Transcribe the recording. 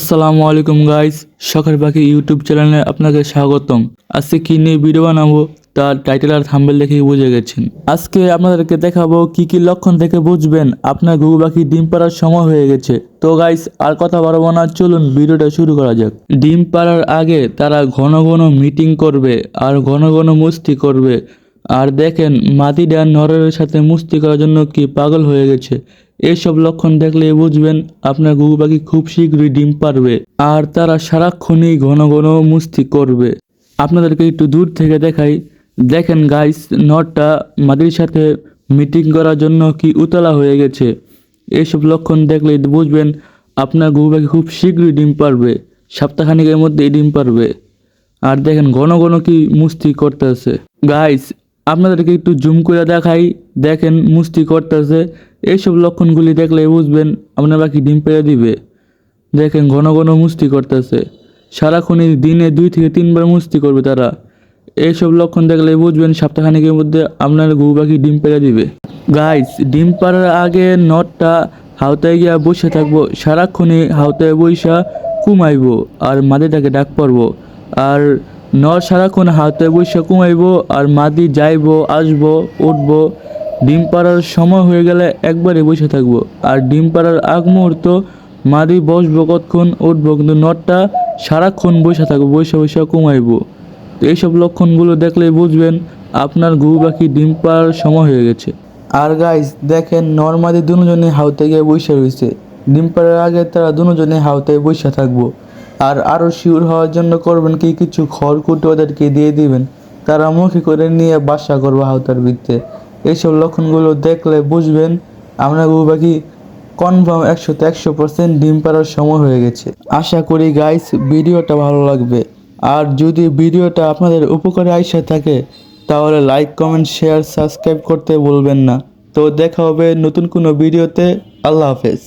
আসসালামু আলাইকুম গাইস, সকাল পাখি ইউটিউব চ্যানেলে আপনাকে স্বাগতম। আজকে কি নিয়ে ভিডিও বানাবো, তার টাইটেল আর থাম্বেল দেখেই বুঝে গেছেন। আজকে আপনাদেরকে দেখাবো কি কি লক্ষণ দেখে বুঝবেন আপনার ঘুঘু পাখি ডিম পাড়ার সময় হয়ে গেছে। তো গাইস, আর কথা বাড়াবো না, চলুন ভিডিওটা শুরু করা যাক। ডিম পাড়ার আগে তারা ঘন ঘন মিটিং করবে আর ঘন ঘন মুস্তি করবে। আর দেখেন মাদিডা নরের সাথে মুস্তি করার জন্য কি পাগল হয়ে গেছে। এইসব লক্ষণ দেখলে বুঝবেন আপনার ঘুঘু পাখি খুব শীঘ্রই ডিম পারবে আর তারা সারাক্ষণই ঘন ঘন মুস্তি করবে। আপনাদেরকে একটু দূর থেকে দেখাই। দেখেন গাইস নটটা মাদির সাথে মিটিং করার জন্য কি উতলা হয়ে গেছে। এইসব লক্ষণ দেখলে বুঝবেন আপনার ঘুঘু পাখি খুব শীঘ্রই ডিম পারবে, সপ্তাহখানিকের মধ্যেই ডিম পারবে। আর দেখেন, ঘন ঘন কি মুস্তি করতেছে। গাইস আপনাদেরকে একটু জুম করে দেখাই। দেখেন, মুস্তি করতেছে। এইসব লক্ষণগুলি দেখলে বুঝবেন আপনার পাখি ডিম পেড়ে দিবে। দেখেন, ঘন ঘন মুস্তি করতেছে। সারাক্ষণই দিনে দুই থেকে তিনবার মুস্তি করবে তারা। এইসব লক্ষণ দেখলে বুঝবেন সপ্তাহখানিকের মধ্যে আপনার ঘুঘু পাখি ডিম পেড়ে দিবে। গাইস ডিম পাড়ার আগে নটটা হাওতায় গিয়া বসে থাকব, সারাক্ষণই হাওতায় বইসা কুমাইবো আর মাদিটাকে ডাক পড়ব। আর নর সারাক্ষণ হাতে বসে কুমাইবো আর মাদি যাইব, আসব, উঠব। ডিম পাড়ার সময় হয়ে গেলে একবারে বসে থাকব। আর ডিম পাড়ার আগ মুহূর্ত মাদি বসবো কতক্ষণ, উঠবো, কিন্তু নটটা সারাক্ষণ বসে থাকব, বসে বসে কুমাইবো তো এইসব লক্ষণগুলো দেখলে বুঝবেন আপনার ঘুঘু পাখি ডিম পাড়ার সময় হয়ে গেছে। আর গাইস দেখেন নর্মাদি দুজনে হাওতে গিয়ে বসে রয়েছে। ডিম পাড়ার আগে তারা দুজনে হাওতে বসে থাকব। আর আরও শিওর হওয়ার জন্য করবেন কি, কিছু খড়কুটো ওদেরকে দিয়ে দিবেন। তারা মুখে করে নিয়ে বাসা করব হাওতার বৃত্তে এইসব লক্ষণগুলো দেখলে বুঝবেন আমরা পাখি কনফার্ম একশোতে একশো পার্সেন্ট ডিম পাড়ার সময় হয়ে গেছে। আশা করি গাইস ভিডিওটা ভালো লাগবে। আর যদি ভিডিওটা আপনাদের উপকারে আইসা থাকে, তাহলে লাইক, কমেন্ট, শেয়ার, সাবস্ক্রাইব করতে বলবেন না। তো দেখা হবে নতুন কোনো ভিডিওতে। আল্লাহ হাফেজ।